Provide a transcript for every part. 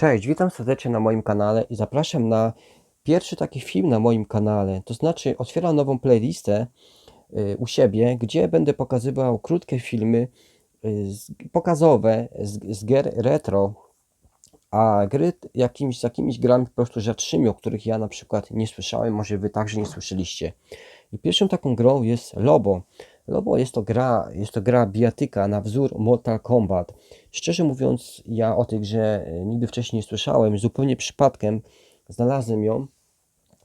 Cześć, witam serdecznie na moim kanale i zapraszam na pierwszy taki film na moim kanale. To znaczy, otwieram nową playlistę y, u siebie, gdzie będę pokazywał krótkie filmy y, pokazowe z, z gier retro, a gry jakimiś, z jakimiś grami po prostu rzadszymi, o których ja na przykład nie słyszałem, może wy także nie słyszeliście. I pierwszą taką grą jest Lobo. Lobo jest to gra, jest to gra bijatyka na wzór Mortal Kombat. Szczerze mówiąc, ja o tej grze e, nigdy wcześniej nie słyszałem. Zupełnie przypadkiem znalazłem ją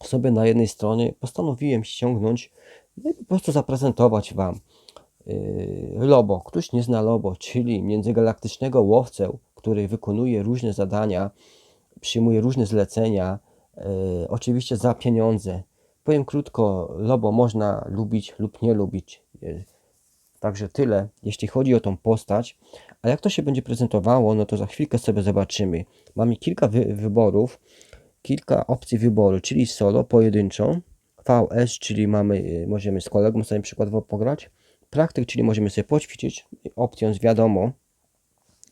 sobie na jednej stronie. Postanowiłem ściągnąć no i po prostu zaprezentować Wam. Yy, Lobo. Ktoś nie zna Lobo, czyli międzygalaktycznego łowcę, który wykonuje różne zadania, przyjmuje różne zlecenia, yy, oczywiście za pieniądze. Powiem krótko, Lobo można lubić lub nie lubić. Yy, Także tyle, jeśli chodzi o tą postać. A jak to się będzie prezentowało, no to za chwilkę sobie zobaczymy. Mamy kilka wy wyborów, kilka opcji wyboru, czyli solo, pojedynczą, VS, czyli mamy, y, możemy z kolegą sobie przykładowo pograć, praktyk, czyli możemy sobie poćwiczyć, opcją z wiadomo,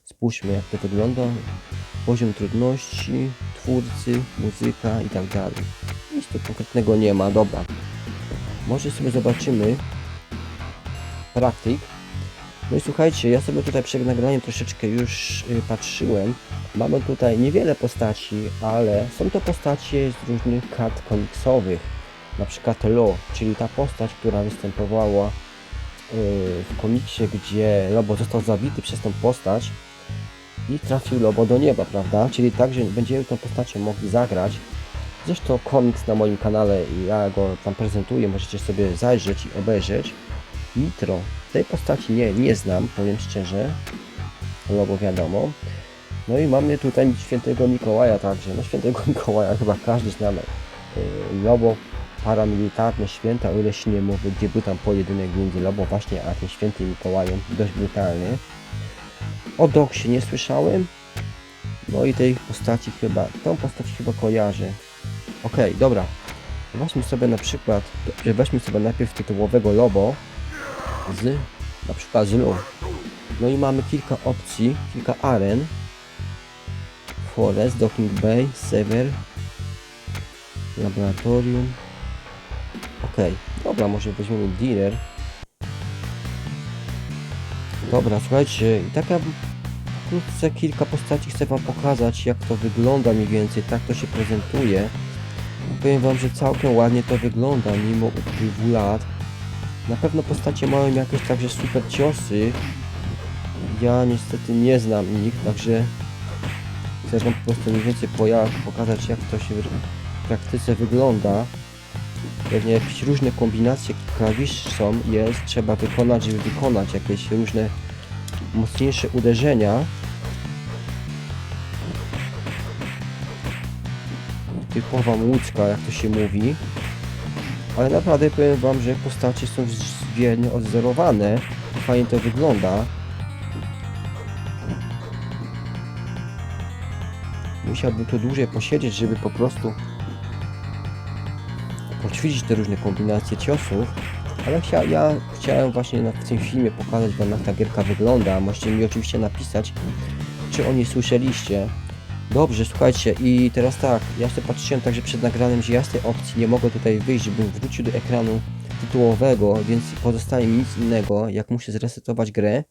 spójrzmy jak to wygląda, poziom trudności, twórcy, muzyka i tak dalej. Nic tu konkretnego nie ma, dobra. Może sobie zobaczymy praktyk. No i słuchajcie, ja sobie tutaj przed nagraniem troszeczkę już y, patrzyłem. Mamy tutaj niewiele postaci, ale są to postacie z różnych kart komiksowych. Na przykład Lo, czyli ta postać, która występowała y, w komiksie, gdzie Lobo został zabity przez tą postać i trafił Lobo do nieba, prawda? Czyli także będziemy tą postacią mogli zagrać. Zresztą komiks na moim kanale i ja go tam prezentuję, możecie sobie zajrzeć i obejrzeć. Nitro. Tej postaci nie, nie znam, powiem szczerze. Logo wiadomo. No i mamy tutaj świętego Mikołaja także. No świętego Mikołaja chyba każdy zna. Yy, Lobo paramilitarne święta, o ile się nie mówi, gdzie był tam pojedynek między Lobo właśnie a tym świętym Mikołajem. Dość brutalny. O Doksie nie słyszałem. No i tej postaci chyba, tą postać chyba kojarzę. Okej, dobra. Weźmy sobie na przykład, weźmy sobie najpierw tytułowego Lobo z na przykład z. No i mamy kilka opcji, kilka aren. Forest, Docking Bay, Sever, Laboratorium. Okej, dobra, może weźmiemy Dealer. Dobra, słuchajcie, i taka wkrótce kilka postaci chcę wam pokazać, jak to wygląda mniej więcej, tak to się prezentuje. Powiem wam, że całkiem ładnie to wygląda, mimo upływu lat. Na pewno postacie mają jakieś także super ciosy. Ja niestety nie znam ich, także chcę wam po prostu mniej więcej pokazać jak to się w praktyce wygląda. Pewnie jakieś różne kombinacje klawisz są, jest, trzeba wykonać, żeby wykonać jakieś różne mocniejsze uderzenia. Typowa łódzka, jak to się mówi. Ale naprawdę powiem wam, że postacie są wiernie odzorowane. Fajnie to wygląda. Musiałbym tu dłużej posiedzieć, żeby po prostu poćwiczyć te różne kombinacje ciosów. Ale chcia, ja chciałem właśnie na, w tym filmie pokazać wam jak ta gierka wygląda. Możecie mi oczywiście napisać, czy o niej słyszeliście. Dobrze, słuchajcie, i teraz tak, ja sobie patrzyłem także przed nagraniem, że ja z tej opcji nie mogę tutaj wyjść, żebym wrócił do ekranu tytułowego, więc pozostaje mi nic innego, jak muszę zresetować grę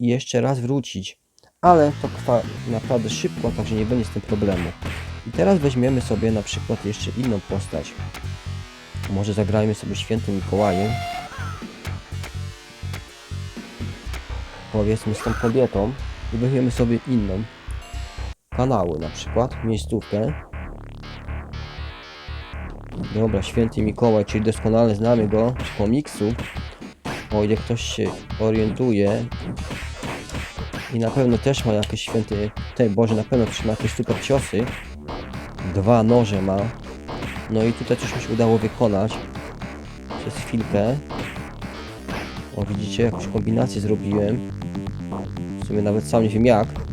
i jeszcze raz wrócić. Ale to trwa naprawdę szybko, także nie będzie z tym problemu. I teraz weźmiemy sobie na przykład jeszcze inną postać. Może zagrajmy sobie Świętym Mikołajem. Powiedzmy z tą kobietą i weźmiemy sobie inną kanały na przykład, miejscówkę. Dobra, święty Mikołaj, czyli doskonale znamy go z komiksu. O ile ktoś się orientuje. I na pewno też ma jakieś święty, tej Boże, na pewno też ma jakieś super ciosy. Dwa noże ma. No i tutaj coś mi się udało wykonać. Przez chwilkę. O widzicie, jakąś kombinację zrobiłem. W sumie nawet sam nie wiem jak.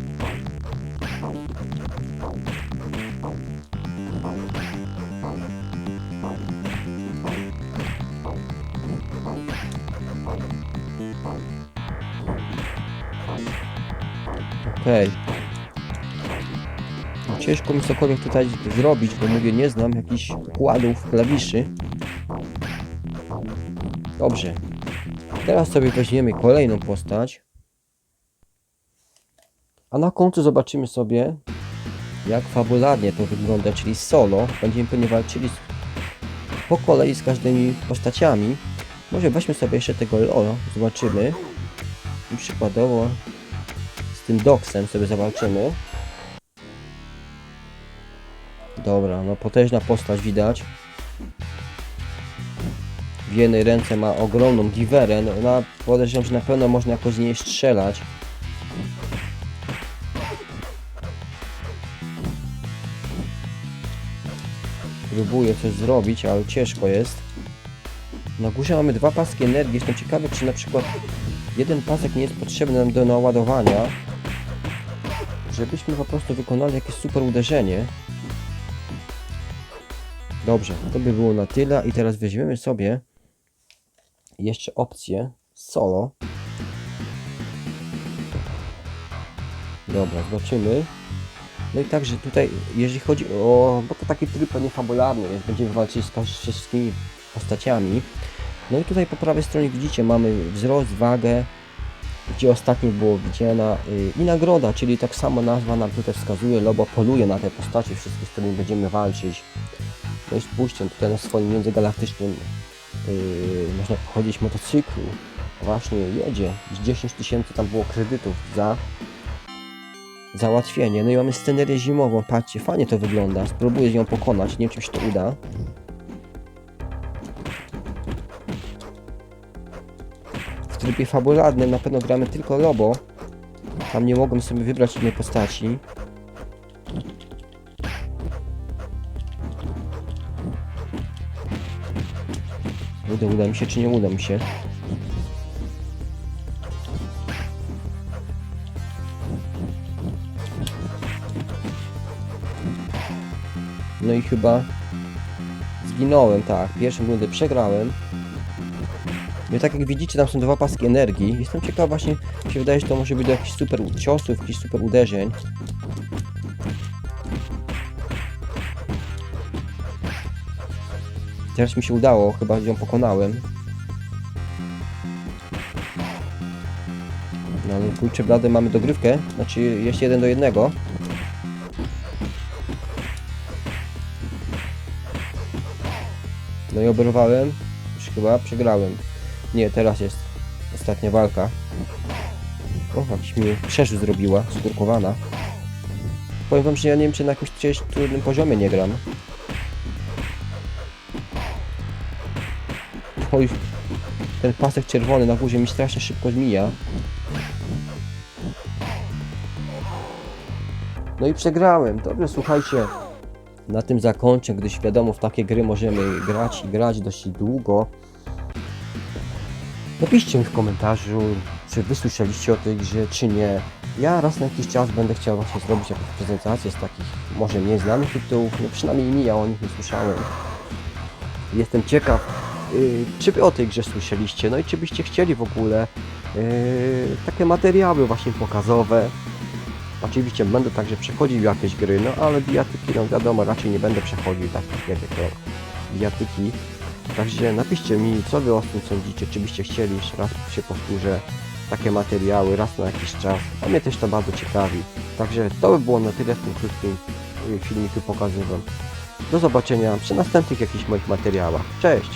Okej. Ciężko mi cokolwiek tutaj zrobić, bo mówię, nie znam jakichś układów, klawiszy. Dobrze. Teraz sobie weźmiemy kolejną postać. A na końcu zobaczymy sobie, jak fabularnie to wygląda, czyli solo. Będziemy pewnie walczyli po kolei z każdymi postaciami. Może weźmy sobie jeszcze tego Lolo, zobaczymy. I przykładowo tym Doksem sobie zawalczymy. Dobra, no potężna postać widać. W jednej ręce ma ogromną giwerę, no na, podejrzewam, że na pewno można jakoś z niej strzelać. Próbuję coś zrobić, ale ciężko jest. Na górze mamy dwa paski energii. Jestem ciekawy, czy na przykład jeden pasek nie jest potrzebny nam do naładowania. Żebyśmy po prostu wykonali jakieś super uderzenie. Dobrze, to by było na tyle. I teraz weźmiemy sobie jeszcze opcję solo. Dobra, zobaczymy. No i także tutaj, jeżeli chodzi o... bo to taki tryb niefabularny, więc będziemy walczyć z wszystkimi postaciami. No i tutaj po prawej stronie widzicie, mamy wzrost, wagę, gdzie ostatnio było widziana y, i nagroda, czyli tak samo nazwa nam tutaj wskazuje, Lobo poluje na te postacie wszystkie, z którymi będziemy walczyć. No i spójrzcie, tutaj na swoim międzygalaktycznym yy, można powiedzieć motocyklu właśnie jedzie. Z 10 tysięcy tam było kredytów za załatwienie. No i mamy scenerię zimową, patrzcie, fajnie to wygląda. Spróbuję ją pokonać, nie wiem czy się to uda. Trybie fabularnym na pewno gramy tylko Lobo. Tam nie mogłem sobie wybrać innej postaci. Uda, uda mi się czy nie uda mi się? No i chyba zginąłem, tak. Pierwszą rundę przegrałem. No i tak jak widzicie, tam są dwa paski energii. Jestem ciekaw właśnie, mi się wydaje, że to może być do jakichś super ciosów, jakichś super uderzeń. Teraz mi się udało, chyba ją pokonałem. No ale kurczę blady, mamy dogrywkę. Znaczy jest jeden do jednego. No i oberwałem. Już chyba przegrałem. Nie, teraz jest ostatnia walka. O, jakiś mi przerzut zrobiła, skurkowana. Powiem wam, że ja nie wiem, czy na jakimś czyjeś trudnym poziomie nie gram. Oj, ten pasek czerwony na górze mi strasznie szybko zmija. No i przegrałem. Dobrze, słuchajcie. Na tym zakończę, gdyż wiadomo, w takie gry możemy grać i grać dość długo. Napiszcie mi w komentarzu, czy wysłyszeliście o tej grze, czy nie. Ja raz na jakiś czas będę chciał właśnie zrobić jakąś prezentację z takich może nieznanych tytułów, no przynajmniej mi, ja o nich nie słyszałem. Jestem ciekaw, yy, czy wy o tej grze słyszeliście, no i czy byście chcieli w ogóle yy, takie materiały właśnie pokazowe. Oczywiście będę także przechodził jakieś gry, no ale bijatyki, no wiadomo, raczej nie będę przechodził takich jak to bijatyki. Także napiszcie mi, co wy o tym sądzicie, czy byście chcieli, jeszcze raz się powtórzę, takie materiały raz na jakiś czas, a mnie też to bardzo ciekawi. Także to by było na tyle w tym krótkim y, filmiku pokazywam. Do zobaczenia przy następnych jakichś moich materiałach. Cześć!